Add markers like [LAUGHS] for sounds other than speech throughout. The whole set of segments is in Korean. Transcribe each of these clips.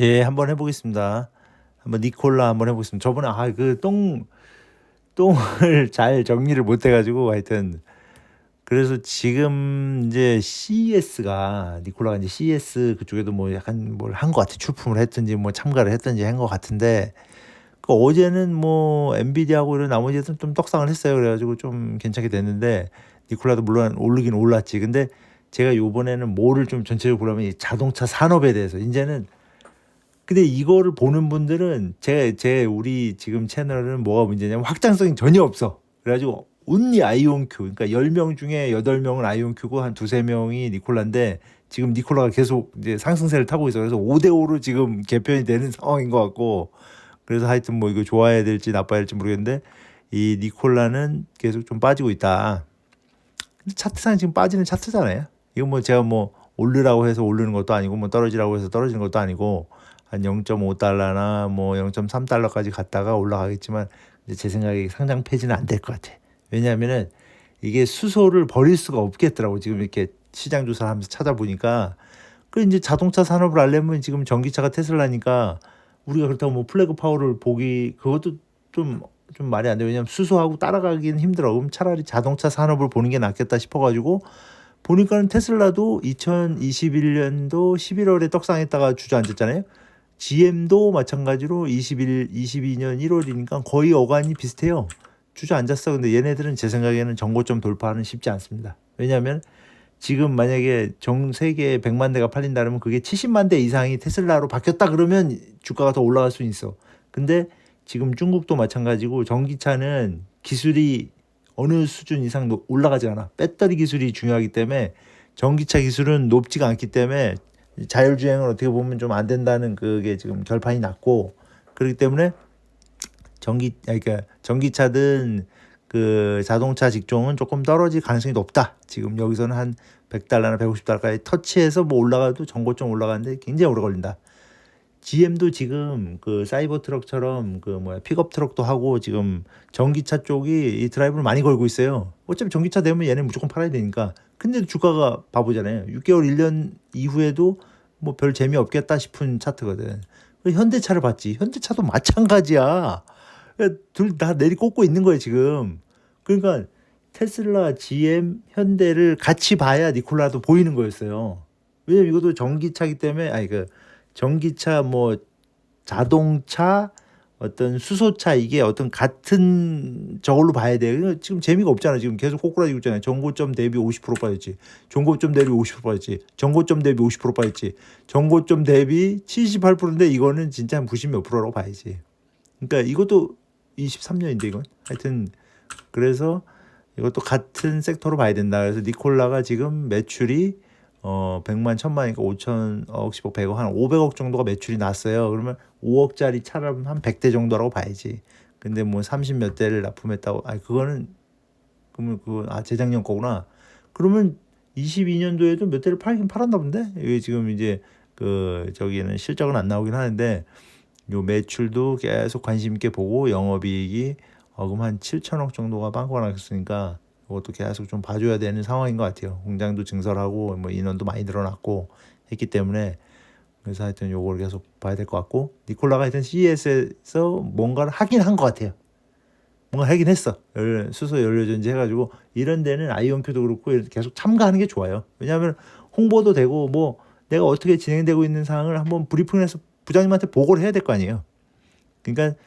예, 한번 해보겠습니다. 한번 니콜라 한번 해보겠습니다. 저번에 아 그 똥 똥을 [LAUGHS] 잘 정리를 못 해가지고 하여튼 그래서 지금 이제 CES가 니콜라가 이제 CES 그쪽에도 뭐 약간 뭘 한 것 같아 출품을 했든지 뭐 참가를 했든지 한 것 같은데 그 어제는 뭐 엔비디아하고 이런 나머지 애들은 좀 떡상을 했어요. 그래가지고 좀 괜찮게 됐는데 니콜라도 물론 오르긴 올랐지. 근데 제가 요번에는 뭐를 좀 전체적으로 보려면 이 자동차 산업에 대해서 이제는 근데 이거를 보는 분들은 제, 제 우리 지금 채널은 뭐가 문제냐면 확장성이 전혀 없어. 그래가지고 온리 아이온큐. 그러니까 10명 중에 8명은 아이온큐고 한 두세 명이 니콜라인데 지금 니콜라가 계속 이제 상승세를 타고 있어. 그래서 5대5로 지금 개편이 되는 [LAUGHS] 상황인 것 같고 그래서 하여튼 뭐 이거 좋아해야 될지 나빠야 될지 모르겠는데 이 니콜라는 계속 좀 빠지고 있다. 근데 차트상 지금 빠지는 차트잖아요. 이거 뭐 제가 뭐 오르라고 해서 오르는 것도 아니고 뭐 떨어지라고 해서 떨어지는 것도 아니고 한 0.5달러나 뭐 0.3달러까지 갔다가 올라가겠지만 이제 제 생각에 상장 폐지는 안 될 것 같아. 왜냐하면은 이게 수소를 버릴 수가 없겠더라고. 지금 이렇게 시장 조사를 하면서 찾아보니까 그 이제 자동차 산업을 알려면 지금 전기차가 테슬라니까 우리가 그렇다고 뭐 플래그 파워를 보기 그것도 좀좀 말이 안 돼. 왜냐면 수소하고 따라가기는 힘들어. 그럼 차라리 자동차 산업을 보는 게 낫겠다 싶어가지고 보니까는 테슬라도 2021년도 11월에 떡상했다가 주저앉았잖아요. GM도 마찬가지로 21, 22년 1월이니까 거의 어간이 비슷해요. 주저앉았어. 근데 얘네들은 제 생각에는 정고점 돌파는 쉽지 않습니다. 왜냐하면 지금 만약에 전 세계 100만 대가 팔린다면 그게 70만 대 이상이 테슬라로 바뀌었다 그러면 주가가 더 올라갈 수 있어. 근데 지금 중국도 마찬가지고 전기차는 기술이 어느 수준 이상 올라가지 않아. 배터리 기술이 중요하기 때문에 전기차 기술은 높지가 않기 때문에 자율주행을 어떻게 보면 좀 안 된다는 그게 지금 결판이 났고 그렇기 때문에 전기 그러니까 전기차든 그 자동차 직종은 조금 떨어질 가능성이 높다. 지금 여기서는 한 100달러나 150달러까지 터치해서 뭐 올라가도 전고점 올라가는데 굉장히 오래 걸린다. GM도 지금 그 사이버 트럭처럼 그 뭐야 픽업 트럭도 하고 지금 전기차 쪽이 이 드라이브를 많이 걸고 있어요. 어차피 전기차 되면 얘는 무조건 팔아야 되니까. 근데 주가가 바보잖아요. 6개월 1년 이후에도 뭐 별 재미 없겠다 싶은 차트거든. 그 현대차를 봤지. 현대차도 마찬가지야. 둘다 내리 꽂고 있는 거예요 지금. 그러니까 테슬라, GM, 현대를 같이 봐야 니콜라도 보이는 거였어요. 왜냐면 이것도 전기차기 때문에 아니 그 전기차 뭐 자동차 어떤 수소차 이게 어떤 같은 저걸로 봐야 돼요. 지금 재미가 없잖아. 지금 계속 꼬꾸라지고 있잖아요. 전고점 대비 50% 빠졌지. 전고점 대비 50% 빠졌지. 전고점 대비 50% 빠졌지. 전고점 대비 78%인데 이거는 진짜 한 90몇 프로라고 봐야지. 그러니까 이것도 23년인데 이건 하여튼 그래서 이것도 같은 섹터로 봐야 된다. 그래서 니콜라가 지금 매출이 어 100만 1000만이니까 5천 억 10억 100억 한 500억 정도가 매출이 났어요. 그러면 5억짜리 차라면 한 100대 정도라고 봐야지. 근데 뭐 30 몇 대를 납품했다고 아 그거는 그러면 그거 아 재작년 거구나. 그러면 22년도에도 몇 대를 팔긴 팔았나 본데. 이게 지금 이제 그 저기에는 실적은 안 나오긴 하는데 요 매출도 계속 관심 있게 보고 영업이익이 어금 한 7천억 정도가 빵꾸가 났으니까 그것도 계속 좀 봐줘야 되는 상황인 것 같아요. 공장도 증설하고 뭐 인원도 많이 늘어났고 했기 때문에 그래서 하여튼 요걸 계속 봐야 될 것 같고 니콜라가 하여튼 CES에서 뭔가를 하긴 한 것 같아요. 뭔가 하긴 했어. 수소 연료 전지 해가지고 이런 데는 아이온큐도 그렇고 계속 참가하는 게 좋아요. 왜냐하면 홍보도 되고 뭐 내가 어떻게 진행되고 있는 상황을 한번 브리핑해서 부장님한테 보고를 해야 될 거 아니에요. 그러니까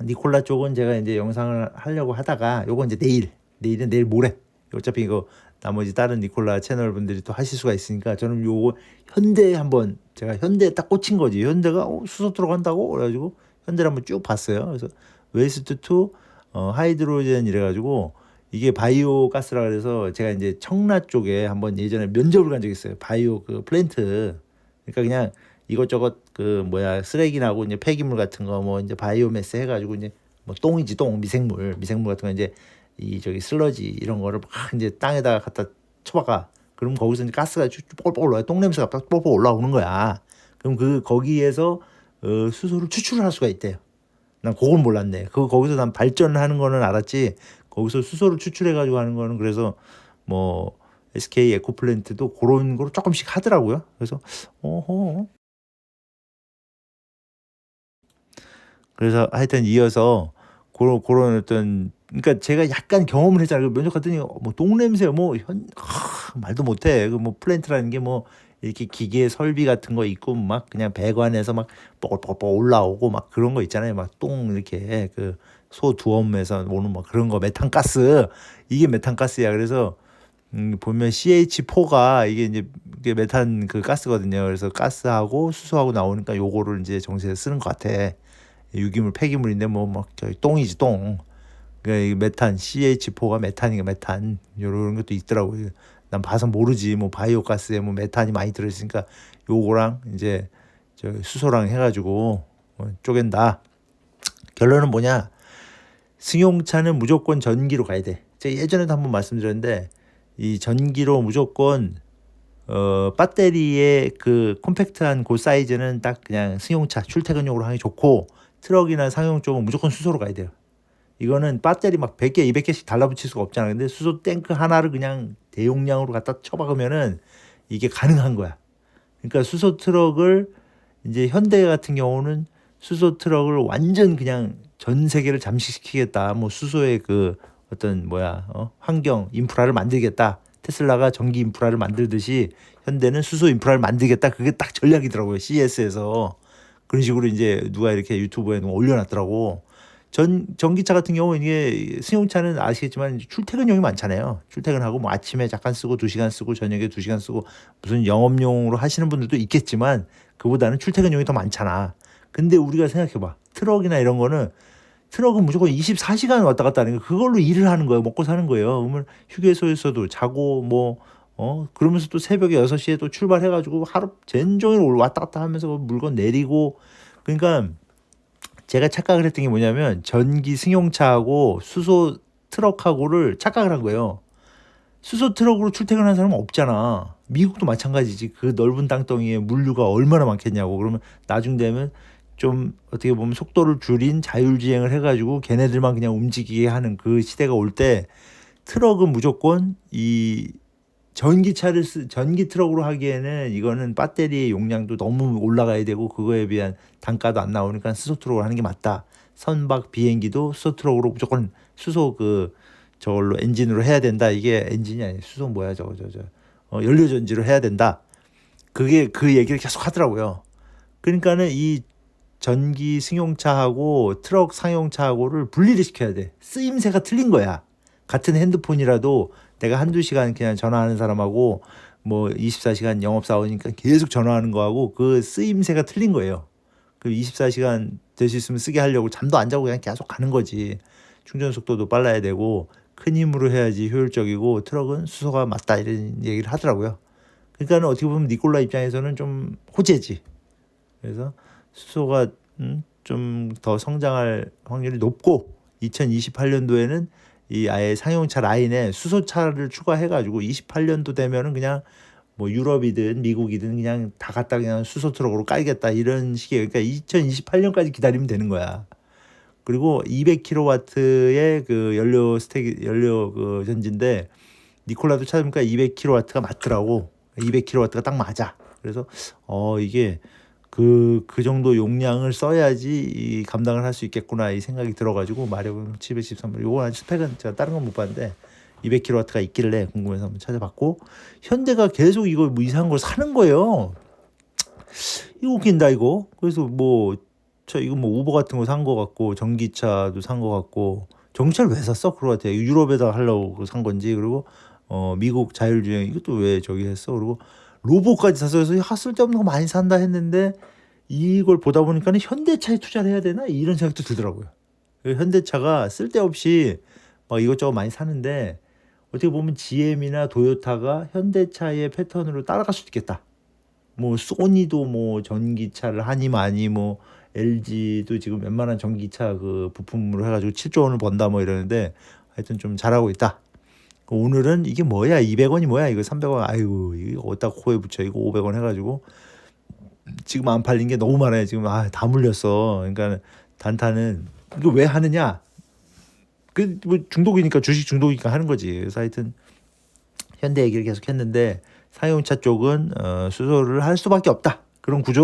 니콜라 쪽은 제가 이제 영상을 하려고 하다가 요거 이제 내일 내일은 내일 모레 어차피 이거 나머지 다른 니콜라 채널 분들이 또 하실 수가 있으니까 저는 요거 현대 한번 제가 현대에 딱 꽂힌 거지. 현대가 어, 수소 들어간다고? 그래가지고 현대를 한번 쭉 봤어요. 그래서 웨이스트 투 어, 하이드로젠 이래가지고 이게 바이오 가스라 그래서 제가 이제 청라 쪽에 한번 예전에 면접을 간 적이 있어요. 바이오 그 플랜트. 그러니까 그냥 이것저것 그 뭐야 쓰레기 나고 이제 폐기물 같은 거 뭐 이제 바이오매스 해가지고 이제 뭐 똥이지 똥. 미생물. 미생물 같은 거 이제 이 저기 슬러지 이런 거를 막 이제 땅에다가 갖다 쳐박아. 그럼 거기서 이제 가스가 쭉 뽀뽀 올라와. 똥 냄새가 뽀뽀 올라오는 거야. 그럼 그 거기에서 어, 수소를 추출을 할 수가 있대요. 난 그걸 몰랐네. 그 거기서 난 발전하는 거는 알았지. 거기서 수소를 추출해 가지고 하는 거는 그래서 뭐 SK 에코플랜트도 그런 거로 조금씩 하더라고요. 그래서 어허 그래서 하여튼 이어서 그런 그런 어떤 그러니까 제가 약간 경험을 했잖아요. 그 면접 갔더니 뭐 똥냄새 뭐현 말도 못해. 그 뭐 플랜트라는 게 뭐 이렇게 기계 설비 같은 거 있고 막 그냥 배관에서 막 뽀글뽀글 올라오고 막 그런 거 있잖아요. 막 똥 이렇게 그 소 두엄에서 오는 막 그런 거 메탄가스 이게 메탄가스야. 그래서 음, 보면 CH4가 이게 이제 이게 메탄 그 가스거든요. 그래서 가스하고 수소하고 나오니까 요거를 이제 정시에 쓰는 것 같아. 유기물 폐기물인데 뭐막 똥이지 똥. 그러니까 이 메탄 CH4가 메탄이가 메탄 요런 것도 있더라고요. 난 봐서 모르지 뭐 바이오 가스에 뭐 메탄이 많이 들어 있으니까 요거랑 이제 저 수소랑 해 가지고 어, 쪼갠다. 결론은 뭐냐? 승용차는 무조건 전기로 가야 돼. 제가 예전에도 한번 말씀드렸는데 이 전기로 무조건 어 배터리의 그 콤팩트한 그 사이즈는 딱 그냥 승용차 출퇴근용으로 하기 좋고 트럭이나 상용 쪽은 무조건 수소로 가야 돼요. 이거는 배터리 막 100개, 200개씩 달라붙일 수가 없잖아. 근데 수소 탱크 하나를 그냥 대용량으로 갖다 쳐박으면은 이게 가능한 거야. 그러니까 수소 트럭을 이제 현대 같은 경우는 수소 트럭을 완전 그냥 전 세계를 잠식시키겠다. 뭐 수소의 그 어떤 뭐야 어? 환경 인프라를 만들겠다. 테슬라가 전기 인프라를 만들듯이 현대는 수소 인프라를 만들겠다. 그게 딱 전략이더라고요. CES에서 그런 식으로 이제 누가 이렇게 유튜브에 올려놨더라고. 전 전기차 같은 경우 이게 승용차는 아시겠지만 출퇴근용이 많잖아요. 출퇴근하고 뭐 아침에 잠깐 쓰고 두 시간 쓰고 저녁에 두 시간 쓰고 무슨 영업용으로 하시는 분들도 있겠지만 그보다는 출퇴근용이 더 많잖아. 근데 우리가 생각해봐 트럭이나 이런 거는 트럭은 무조건 24시간 왔다 갔다 하는 거 그걸로 일을 하는 거예요. 먹고 사는 거예요. 그러면 휴게소에서도 자고 뭐 어, 그러면서 또 새벽에 6시에 또 출발해가지고 하루 젠종일 왔다 갔다 하면서 그 물건 내리고 그러니까 제가 착각을 했던 게 뭐냐면 전기 승용차하고 수소 트럭하고를 착각을 한 거예요. 수소 트럭으로 출퇴근하는 사람은 없잖아. 미국도 마찬가지지. 그 넓은 땅덩이에 물류가 얼마나 많겠냐고. 그러면 나중 되면 좀 어떻게 보면 속도를 줄인 자율주행을 해가지고 걔네들만 그냥 움직이게 하는 그 시대가 올 때 트럭은 무조건 이 전기차를 쓰, 전기 트럭으로 하기에는 이거는 배터리의 용량도 너무 올라가야 되고 그거에 비한 단가도 안 나오니까 수소 트럭으로 하는 게 맞다. 선박 비행기도 수소 트럭으로 무조건 수소 그 저걸로 엔진으로 해야 된다. 이게 엔진이 아니에요. 수소 뭐야 저거 저저 어, 연료 전지로 해야 된다. 그게 그 얘기를 계속 하더라고요. 그러니까는 이 전기 승용차하고 트럭 상용차하고를 분리를 시켜야 돼. 쓰임새가 틀린 거야. 같은 핸드폰이라도 내가 한두 시간 그냥 전화하는 사람하고 뭐 24시간 영업사원이니까 계속 전화하는 거하고 그 쓰임새가 틀린 거예요. 그 24시간 될 수 있으면 쓰게 하려고 잠도 안 자고 그냥 계속 가는 거지. 충전 속도도 빨라야 되고 큰 힘으로 해야지 효율적이고 트럭은 수소가 맞다 이런 얘기를 하더라고요. 그러니까는 어떻게 보면 니콜라 입장에서는 좀 호재지. 그래서 수소가 음, 좀더 성장할 확률이 높고 2028년도에는 이 아예 상용차 라인에 수소차를 추가해가지고 28년도 되면은 그냥 뭐 유럽이든 미국이든 그냥 다 갖다 그냥 수소 트럭으로 깔겠다 이런 식이에요. 그러니까 2028년까지 기다리면 되는 거야. 그리고 200kW의 그 연료 스택 연료 그 전지인데 니콜라도 찾으니까 200kW가 맞더라고. 200kW가 딱 맞아. 그래서 어 이게 그, 그 정도 용량을 써야지 이 감당을 할 수 있겠구나 이 생각이 들어가지고 마력은 713. 요거 아직 스펙은 제가 다른 건 못 봤는데 200kW가 있길래 궁금해서 한번 찾아봤고 현대가 계속 이거 뭐 이상한 걸 사는 거예요. 이거 웃긴다 이거. 그래서 뭐 저 이거 뭐 우버 같은 거 산 거 같고 전기차도 산 거 같고 전기차를 왜 샀어? 그러 같아. 유럽에다 하려고 산 건지 그리고 어 미국 자율주행 이것도 왜 저기 했어? 그리고 로봇까지 사서 해서 하 쓸데없는 거 많이 산다 했는데 이걸 보다 보니까는 현대차에 투자를 해야 되나 이런 생각도 들더라고요. 현대차가 쓸데없이 막 이것저것 많이 사는데 어떻게 보면 GM이나 도요타가 현대차의 패턴으로 따라갈 수도 있겠다. 뭐 소니도 뭐 전기차를 하니 많이 뭐 LG도 지금 웬만한 전기차 그 부품으로 해가지고 7조 원을 번다 뭐 이러는데 하여튼 좀 잘하고 있다. 오늘은 이게 뭐야? 200원이 뭐야? 이거 300원. 아이고 이거 어디다 코에 붙여? 이거 500원 해가지고. 지금 안 팔린 게 너무 많아요. 지금 아 다 물렸어. 그러니까 단타는 이거 왜 하느냐? 그 뭐 중독이니까 주식 중독이니까 하는 거지. 그래서 하여튼 현대 얘기를 계속 했는데 사용차 쪽은 어, 수소를 할 수밖에 없다. 그런 구조로